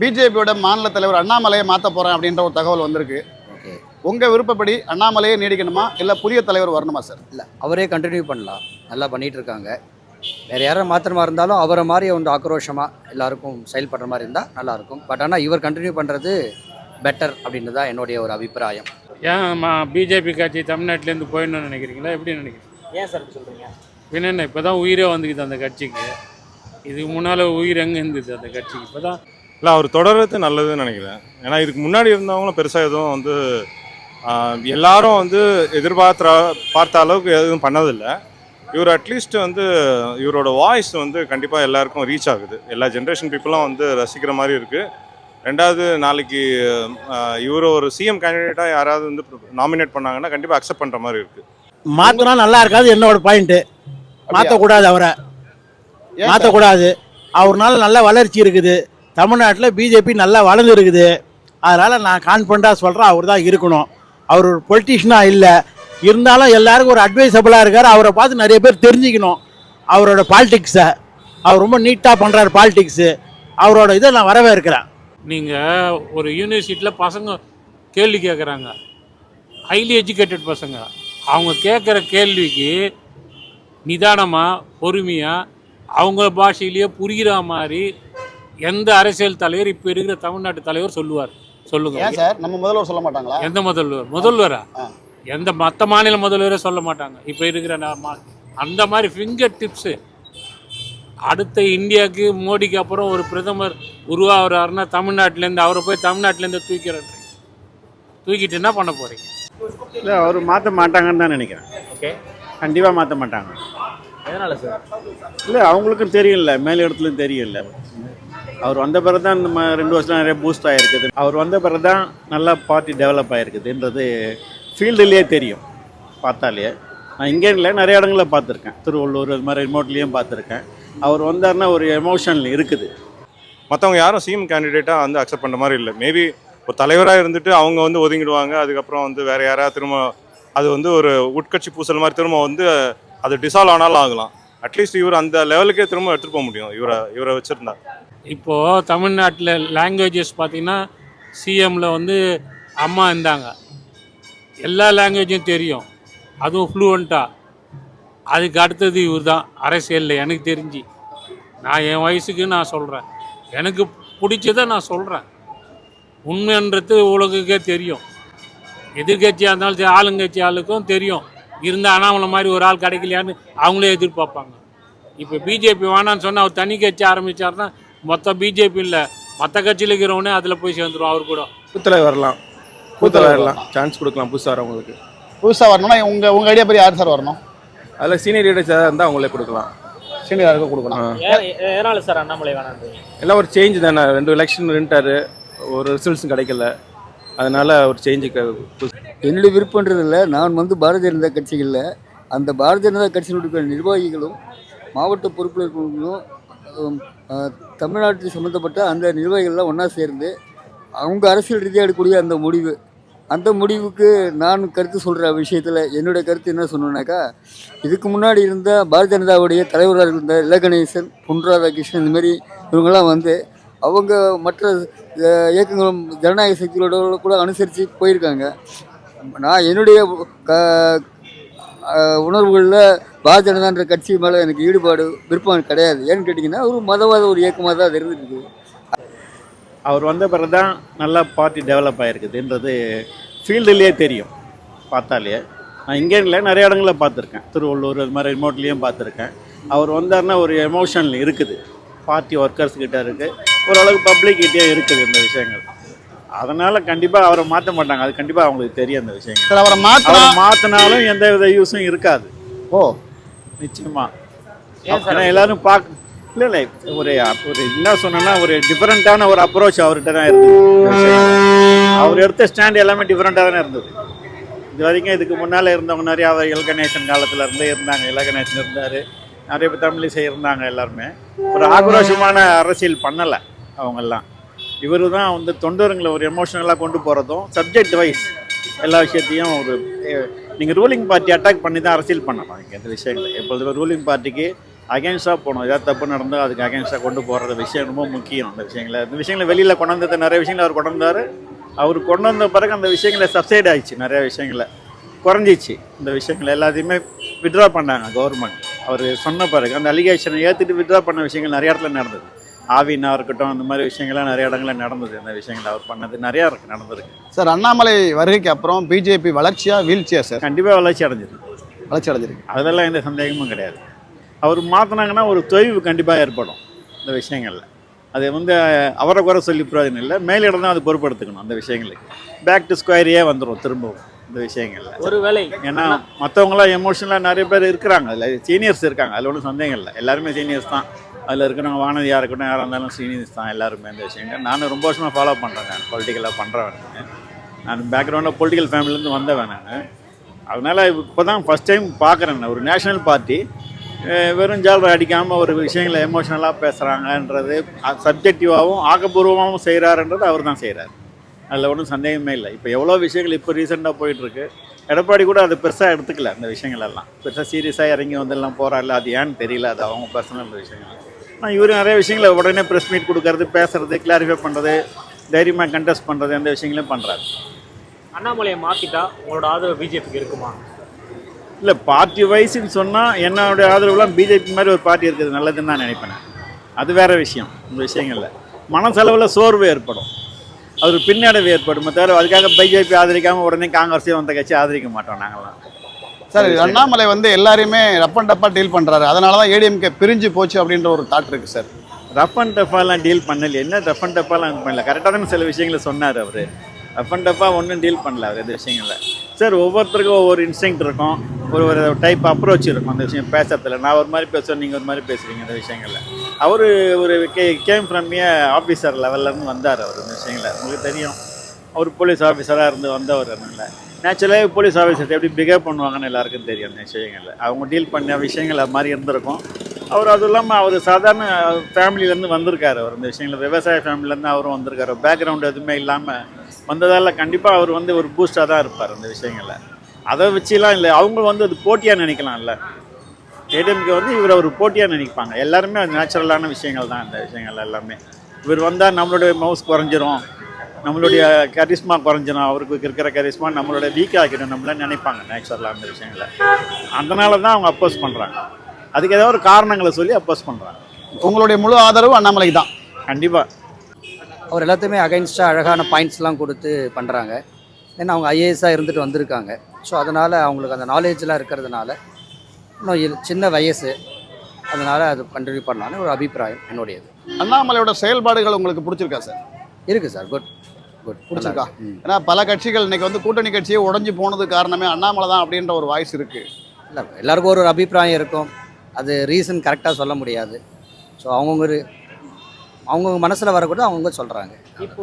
பிஜேபியோட மாநில தலைவர் அண்ணாமலையை மாற்ற போகிறேன் அப்படின்ற ஒரு தகவல் வந்திருக்கு. ஓகே. உங்கள் விருப்பப்படி அண்ணாமலையே நீடிக்கணுமா? இல்லை புதிய தலைவர் வரணுமா சார் இல்லை அவரே கண்டினியூ பண்ணலாம். நல்லா பண்ணிட்டு இருக்காங்க. வேறு யாரும் மாத்திரமா இருந்தாலும் அவரை மாதிரி வந்து ஆக்ரோஷமாக எல்லாருக்கும் செயல்படுற மாதிரி இருந்தால் நல்லாயிருக்கும் பட் ஆனால் இவர் கண்டினியூ பண்ணுறது பெட்டர் அப்படின்னு தான் என்னுடைய ஒரு அபிப்பிராயம். ஏன் பிஜேபி கட்சி தமிழ்நாட்டிலேருந்து போயிடணும்னு நினைக்கிறீங்களா? எப்படி நினைக்கிறீங்க? ஏன் சார் சொல்கிறீங்க பின்ன என்ன இப்போ தான் உயிரே வந்துக்குது அந்த கட்சிக்கு. இதுக்கு முன்னால் உயிர் எங்கே இருந்தது அந்த கட்சிக்கு? இப்போ தான் இல்லை அவர் தொடர்றது நல்லதுன்னு நினைக்கிறேன். ஏன்னா இதுக்கு முன்னாடி இருந்தவங்களும் பெருசாக எதுவும் வந்து எல்லாரும் வந்து எதிர்பார்த்த பார்த்த அளவுக்கு எதுவும் பண்ணதில்லை. இவர் அட்லீஸ்ட் வந்து இவரோட வாய்ஸ் வந்து கண்டிப்பாக எல்லாருக்கும் ரீச் ஆகுது. எல்லா ஜென்ரேஷன் பீப்புளும் வந்து ரசிக்கிற மாதிரி இருக்குது ரெண்டாவது நாளைக்கு இவர் ஒரு சிஎம் கேண்டிடேட்டாக யாராவது வந்து நாமினேட் பண்ணாங்கன்னா கண்டிப்பாக அக்செப்ட் பண்ணுற மாதிரி இருக்குது மாத்தினா நல்லா இருக்காது என்னோட பாயிண்ட் மாற்றக்கூடாது அவரை? மாற்றக்கூடாது அவர்னால நல்ல வளர்ச்சி இருக்குது. தமிழ்நாட்டில் பிஜேபி நல்லா வளர்ந்து இருக்குது. அதனால் நான் கான்ஃபிடண்ட்டாக சொல்கிறேன் அவர் தான் இருக்கணும். அவர் ஒரு பொலிட்டிஷியனாக இல்லை. இருந்தாலும் எல்லாருக்கும் ஒரு அட்வைசபிளாக இருக்கார். அவரை பார்த்து நிறைய பேர் தெரிஞ்சுக்கணும். அவரோட பாலிடிக்ஸை அவர் ரொம்ப நீட்டாக பண்ணுறாரு பாலிடிக்ஸு அவரோட இதை நான் வரவேற்கிறேன். நீங்கள் ஒரு யூனிவர்சிட்டியில் பசங்க கேள்வி கேட்குறாங்க ஹைலி எஜுகேட்டட் பசங்க. அவங்க கேட்குற கேள்விக்கு நிதானமாக பொறுமையாக அவங்க பாஷையிலேயே புரிகிற மாதிரி எந்த அரசியல் தலைவர் இப்போ இருக்கிற தமிழ்நாட்டு தலைவர் சொல்லுவார். சொல்லுங்க. ஏன் சார்? நம்ம முதல்வர் சொல்ல மாட்டாங்களா? எந்த முதல்வர்? முதல்வரா. எந்த மற்ற மாநில முதல்வரே சொல்ல மாட்டாங்க. இப்போ இருக்கிற அந்த மாதிரி ஃபிங்கர் டிப்ஸு அடுத்த இந்தியாவுக்கு மோடிக்கு அப்புறம் ஒரு பிரதமர் உருவாகிறாருன்னா தமிழ்நாட்டிலேருந்து அவரை போய் தமிழ்நாட்டிலேருந்து தூக்கிறேன் தூக்கிட்டு என்ன பண்ண போகிறீங்க இல்லை அவர் மாற்ற மாட்டாங்கன்னு தான் நினைக்கிறேன். ஓகே. கண்டிப்பாக மாற்ற மாட்டாங்க. எதனால சார்? இல்லை அவங்களுக்கும் தெரியல மேல் இடத்துலையும் தெரியல அவர் வந்த பிறகு தான் இந்த ரெண்டு வருஷம் நிறைய பூஸ்ட் ஆகிருக்குது அவர் வந்த பிறகு தான் நல்லா பார்ட்டி டெவலப் ஆகிருக்குதுன்றது ஃபீல்டுலேயே தெரியும். பார்த்தாலே. நான் இங்கே இல்லை நிறைய இடங்களில் பார்த்துருக்கேன். திருவள்ளூர் அது மாதிரி ரிமோட்லேயும் பார்த்துருக்கேன். அவர் வந்தாருன்னா ஒரு எமோஷன் இருக்குது. மற்றவங்க யாரும் சிஎம் கேண்டிடேட்டாக வந்து அக்செப்ட் பண்ணுற மாதிரி இல்லை. மேபி ஒரு தலைவராக இருந்துட்டு அவங்க வந்து ஒதுங்கிடுவாங்க. அதுக்கப்புறம் வந்து வேற யாராவது திரும்ப அது வந்து ஒரு உட்கட்சி பூசல் மாதிரி திரும்ப வந்து அது டிசால்வ் ஆனாலும் ஆகலாம். அட்லீஸ்ட் இவர் அந்த லெவலுக்கே திரும்ப எடுத்துகிட்டு போக முடியும். இவரை இவரை வச்சுருந்தா. இப்போது தமிழ்நாட்டில் லாங்குவேஜஸ் பார்த்திங்கன்னா சிஎம்மில் வந்து அம்மா இருந்தாங்க. எல்லா லாங்குவேஜும் தெரியும். அதுவும் ஃப்ளூவெண்ட்டாக அதுக்கு அடுத்தது இவர் தான் அரசியலில் எனக்கு தெரிஞ்சு. நான் என் வயசுக்கு நான் சொல்கிறேன் எனக்கு பிடிச்சதை நான் சொல்கிறேன் உண்மைன்றது உலகுக்கே தெரியும். எதிர்கட்சியாக இருந்தாலும் சரி ஆளுங்கட்சி ஆளுக்கும் தெரியும். இருந்தால் அண்ணாமலை மாதிரி ஒரு ஆள் கிடைக்கலையான்னு அவங்களே எதிர்பார்ப்பாங்க. இப்போ பிஜேபி வேணான்னு சொன்னால் அவர் தனி கட்சி ஆரம்பித்தார்னா மொத்த பிஜேபி இல்லை. மற்ற கட்சியில் இருக்கிறவனே அதில் போய் சேர்ந்துரும் அவர் கூட. புத்தலை வரலாம். புத்தலை வரலாம். சான்ஸ் கொடுக்கலாம் புதுசாக வரவங்களுக்கு. புதுசாக வரணும்னா உங்கள் உங்கள் ஐடியா படி யார் சார் வரணும்? அதில் சீனியர் லீடர்ஸ் ஏதாவது இருந்தால் அவங்களே கொடுக்கலாம். சீனியராக கொடுக்கணும் ஆ. ஏன் எதனால சார் அண்ணாமலை வேணான்றீங்க எல்லாம் ஒரு சேஞ்ச் தானே. ரெண்டு எலெக்ஷன் நின்ட்டாரு ஒரு ரிசல்ட்ஸும் கிடைக்கல. அதனால ஒரு சேஞ்சுக்கு என்னுடைய விருப்பன்றது இல்லை. நான் வந்து பாரதிய ஜனதா கட்சிகளில் அந்த பாரதிய ஜனதா கட்சியினுடைய நிர்வாகிகளும் மாவட்ட பொறுப்பினர்களும் ஹம், தமிழ்நாட்டில் சம்மந்தப்பட்ட அந்த நிர்வாகிகள்லாம் ஒன்றா சேர்ந்து அவங்க அரசியல் ரீதியாக எடுக்கக்கூடிய அந்த முடிவு. அந்த முடிவுக்கு நான் கருத்து சொல்கிற விஷயத்தில் என்னுடைய கருத்து என்ன சொன்னேன்னாக்கா இதுக்கு முன்னாடி இருந்த பாரதிய ஜனதாவுடைய தலைவராக இருந்த இலகணேசன் பொன் ராதாகிருஷ்ணன் இந்தமாரி இவங்கெல்லாம் வந்து அவங்க மற்ற இயக்கங்களும் ஜனநாயக சக்திகளோட கூட அனுசரித்து போயிருக்காங்க. நான் என்னுடைய க உணர்வுகளில் பாரதிய ஜனதான்ற கட்சி மேலே எனக்கு ஈடுபாடு விருப்பம் கிடையாது. ஏன்னு கேட்டிங்கன்னா ஒரு மதவாத ஒரு இயக்கமாக தான் அது இருந்துட்டு இருக்குது அவர் வந்த பிறகு தான் நல்லா பார்ட்டி டெவலப் ஆகிருக்குதுன்றது ஃபீல்டுலேயே தெரியும். பார்த்தாலே. நான் இங்கே இல்லை நிறைய இடங்களில் பார்த்துருக்கேன். திருவள்ளூர் அது மாதிரி ரிமோட்லேயும் பார்த்துருக்கேன். அவர் வந்தாருன்னா ஒரு எமோஷன் இருக்குது. பார்ட்டி ஒர்க்கர்ஸ் கிட்ட இருக்குது ஓரளவுக்கு பப்ளிக் கிட்டே இருக்குது இந்த விஷயங்கள். அதனால் கண்டிப்பாக அவரை மாற்ற மாட்டாங்க. அது கண்டிப்பாக அவங்களுக்கு தெரியும் அந்த விஷயங்கள். அவரை அவரை மாற்றினாலும் எந்த வித யூஸும் இருக்காது. ஓ. நிச்சயமா. ஏன்னா எல்லாரும் பார்க்க இல்லை இல்லை ஒரு ஒரு என்ன சொன்னேன்னா ஒரு டிஃப்ரெண்ட்டான ஒரு அப்ரோச் அவர்கிட்ட தான் இருந்தது. அவர் எடுத்த ஸ்டாண்ட் எல்லாமே டிஃப்ரெண்ட்டாக தானே இருந்தது. இது வரைக்கும் இதுக்கு முன்னால் இருந்தவங்க நிறையா அவர் எல்கணேசன் காலத்தில் இருந்தே இருந்தாங்க. இலகணேசன் இருந்தார். நிறைய பேர் தமிழிசை இருந்தாங்க எல்லாருமே. ஒரு ஆக்ரோஷமான அரசியல் பண்ணலை அவங்கெல்லாம். இவர் தான் வந்து தொண்டருங்களை ஒரு எமோஷனலாக கொண்டு போகிறதும் சப்ஜெக்ட் வைஸ் எல்லா விஷயத்தையும் ஒரு நீங்கள் ரூலிங் பார்ட்டி அட்டாக் பண்ணி தான் அரசியல் பண்ணலாம். இங்கே இந்த விஷயங்கள். எப்பொழுதுமே ரூலிங் பார்ட்டிக்கு அகேன்ஸ்டாக போகணும். ஏதாவது தப்பு நடந்தால் அதுக்கு அகேன்ஸ்டாக கொண்டு போகிறது விஷயம் ரொம்ப முக்கியம். அந்த விஷயங்களை இந்த விஷயங்களை வெளியில் கொண்டு வந்தது நிறைய விஷயங்களை அவர் கொண்டு வந்தார். அவர் கொண்டு வந்த பிறகு அந்த விஷயங்களை சப்சைட் ஆகிடுச்சு நிறைய விஷயங்களை குறைஞ்சிச்சு. இந்த விஷயங்கள் எல்லாத்தையுமே வித்ட்ரா பண்ணாங்க கவர்மெண்ட் அவர் சொன்ன பிறகு அந்த அலிகேஷனை ஏற்றுட்டு வித்ட்ரா பண்ண விஷயங்கள் நிறைய இடத்துல நடந்தது. ஆவினா இருக்கட்டும் அந்த மாதிரி விஷயங்கள்லாம் நிறைய இடங்களில் நடந்தது. அந்த விஷயங்கள் அவர் பண்ணது நிறையா இருக்கு நடந்திருக்கு. சார் அண்ணாமலை வருகைக்கு அப்புறம் பிஜேபி வளர்ச்சியா வீழ்ச்சியா சார்? கண்டிப்பாக வளர்ச்சி அடைஞ்சிருக்கு. வளர்ச்சி அடைஞ்சிருக்கு. அதெல்லாம் எந்த சந்தேகமும் கிடையாது. அவர் மாற்றினாங்கன்னா ஒரு தொய்வு கண்டிப்பாக ஏற்படும் இந்த விஷயங்களில். அது வந்து அவரை குறை சொல்லி பிரயோஜனம் இல்லை. மேலிடம் தான் அது பொறுப்படுத்திக்கணும் அந்த விஷயங்களுக்கு. பேக் டு ஸ்கொயரையே வந்துடும் திரும்பவும் இந்த விஷயங்களில். ஒருவேளை ஏன்னா மற்றவங்களாம் எமோஷனலாக நிறைய பேர் இருக்கிறாங்க. அதில் சீனியர்ஸ் இருக்காங்க. அதில் ஒன்றும் சந்தேகம் இல்லை. எல்லாருமே சீனியர்ஸ் தான். அதில் இருக்கிறவங்க வானதியாக இருக்கட்டும் யாராக இருந்தாலும் சீனியர்ஸ் தான் எல்லாருமே இந்த விஷயங்கள் நான் ரொம்ப வருஷமாக ஃபாலோ பண்ணுறேன் நான். பொலிட்டிக்கலாக பண்ணுறேன் நான். நான் பேக்ரவுண்டில் பொலிட்டிக்கல் ஃபேமிலிலேருந்து வந்தவன் நான். அதனால் இப்போ தான் ஃபஸ்ட் டைம் பார்க்குறேன் ஒரு நேஷனல் பார்ட்டி வெறும் ஜால்ரை அடிக்காமல் ஒரு விஷயங்களை எமோஷனலாக பேசுகிறாங்கன்றது சப்ஜெக்டிவாகவும் ஆக்கப்பூர்வமாகவும் செய்கிறாருன்றது அவர் தான் செய்கிறார் அதில் ஒன்றும் சந்தேகமே இல்லை. இப்போ எவ்வளோ விஷயங்கள் இப்போ ரீசெண்டாக போயிட்டுருக்கு. எடப்பாடி கூட அது பெருசாக எடுத்துக்கல அந்த விஷயங்கள் எல்லாம். பெருசாக சீரியஸாக இறங்கி வந்தெல்லாம் போகிறாள் அது ஏன்னு தெரியல அது அவங்க பர்சனல் விஷயங்கள். ஆனால் இவர் நிறைய விஷயங்களை உடனே ப்ரெஸ் மீட் கொடுக்கறது பேசுறது கிளாரிஃபை பண்ணுறது தைரியமாக கண்டெஸ்ட் பண்ணுறது அந்த விஷயங்களையும் பண்ணுறாரு அண்ணாமலையை மாத்திட்டா உங்களோட ஆதரவு பிஜேபிக்கு இருக்குமா? இல்லை பார்ட்டி வைஸ்ன்னு சொன்னால் என்னோட ஆதரவுலாம் பிஜேபி மாதிரி ஒரு பார்ட்டி இருக்குது நல்லதுன்னு தான் நினைப்பேன். நான். அது வேற விஷயம் இந்த விஷயங்களில். மனசளவில் சோர்வு ஏற்படும். அது ஒரு பின்னடைவு ஏற்படும். தவிர அதுக்காக பிஜேபி ஆதரிக்காமல் உடனே காங்கிரஸே வந்த கட்சி ஆதரிக்க மாட்டோம் நாங்களாம் சார் அண்ணாமலை வந்து எல்லாரையுமே ரப் அண்ட் டப்பா டீல் பண்றாரு. அதனால தான் ஏடிஎம்கே பிரிஞ்சு போச்சு அப்படின்ற ஒரு தாட் இருக்கு சார். ரஃப் அண்ட் டஃபாலாம் டீல் பண்ணல. என்ன ரஃப் அண்ட் டஃபாலாம் பண்ணல? கரெக்டாக தானே சில விஷயங்களை சொன்னார் அவர். ரஃப் அண்ட் டஃபாக ஒன்றும் டீல் பண்ணல அவர் இந்த விஷயங்களில். சார் ஒவ்வொருத்தருக்கும் ஒவ்வொரு இன்ஸ்டிங் இருக்கும். ஒரு ஒரு டைப் அப்ரோச் இருக்கும் அந்த விஷயம் பேசுறதுல. நான் ஒரு மாதிரி பேசுவேன் நீங்கள் ஒரு மாதிரி பேசுகிறீங்க இந்த விஷயங்களில். அவர் ஒரு கே கேம் ஃப்ரம் ஏ ஆஃபீஸர் லெவல்லேருந்து வந்தார் அவர் இந்த விஷயங்களில். உங்களுக்கு தெரியும். அவர் போலீஸ் ஆஃபீஸராக இருந்து வந்தவர் அதனால நேச்சுரலாக போலீஸ் ஆஃபீஸர்ஸ் எப்படி பிகேவ் பண்ணுவாங்கன்னு எல்லாருக்கும் தெரியும் அந்த விஷயங்களில் அவங்க டீல் பண்ண விஷயங்கள் அது மாதிரி இருந்திருக்கும். அவர் அதுவும் இல்லாமல் அவர் சாதாரண ஃபேமிலியிலேருந்து வந்திருக்காரு அவர். இந்த விஷயங்கள் விவசாய ஃபேமிலியிலேருந்து அவரும் வந்திருக்காரு. பேக்ரவுண்ட் எதுவுமே இல்லாமல் வந்ததால் கண்டிப்பாக அவர் வந்து ஒரு பூஸ்டாக தான் இருப்பார் அந்த விஷயங்களில். அதை வச்சுலாம் இல்லை. அவங்க வந்து அது போட்டியாக நினைக்கலாம்ல. ஏடிஎம்கே வந்து இவர் ஒரு போட்டியாக நினைப்பாங்க. எல்லாருமே அது நேச்சுரலான விஷயங்கள் தான் இந்த விஷயங்கள் எல்லாமே. இவர் வந்தால் நம்மளுடைய மவுஸ் குறைஞ்சிரும். நம்மளுடைய கரிஸ்மா குறைஞ்சிரும். அவருக்கு இருக்கிற கரிஸ்மா நம்மளோட வீக் ஆக்கிடும் நம்மள நினைப்பாங்க நேச்சுரலாக அந்த விஷயங்களை. அதனால தான் அவங்க அப்போஸ் பண்ணுறாங்க அதுக்கு ஏதோ ஒரு காரணங்களை சொல்லி அப்போஸ் பண்ணுறாங்க உங்களுடைய முழு ஆதரவு அண்ணாமலைக்கு தான். கண்டிப்பாக அவர் எல்லாத்தையுமே அகைன்ஸ்டாக அழகான பாயிண்ட்ஸ்லாம் கொடுத்து பண்ணுறாங்க ஏன்னா அவங்க ஐஏஎஸ்ஸாக இருந்துட்டு வந்திருக்காங்க. ஸோ அதனால் அவங்களுக்கு அந்த நாலேஜ்லாம் இருக்கிறதுனால இன்னும் சின்ன வயசு. அதனால் அது கண்டினியூ பண்ணலான்னு ஒரு அபிப்பிராயம் என்னுடையது. அண்ணாமலையோட செயல்பாடுகள் உங்களுக்கு பிடிச்சிருக்கா சார்? இருக்குது சார். குட் பிடிச்சிருக்கா? ஏன்னா பல கட்சிகள் இன்னைக்கு வந்து கூட்டணி கட்சியே உடஞ்சி போனது காரணமே அண்ணாமலை தான் அப்படின்ற ஒரு வாய்ஸ் இருக்கு. இல்லை எல்லாருக்கும் ஒரு அபிப்பிராயம் இருக்கும். அது ரீசன் கரெக்டாக சொல்ல முடியாது. ஸோ அவங்கவுங்க அவங்கவுங்க மனசில் வரக்கூட அவங்கவுங்க சொல்கிறாங்க இப்போ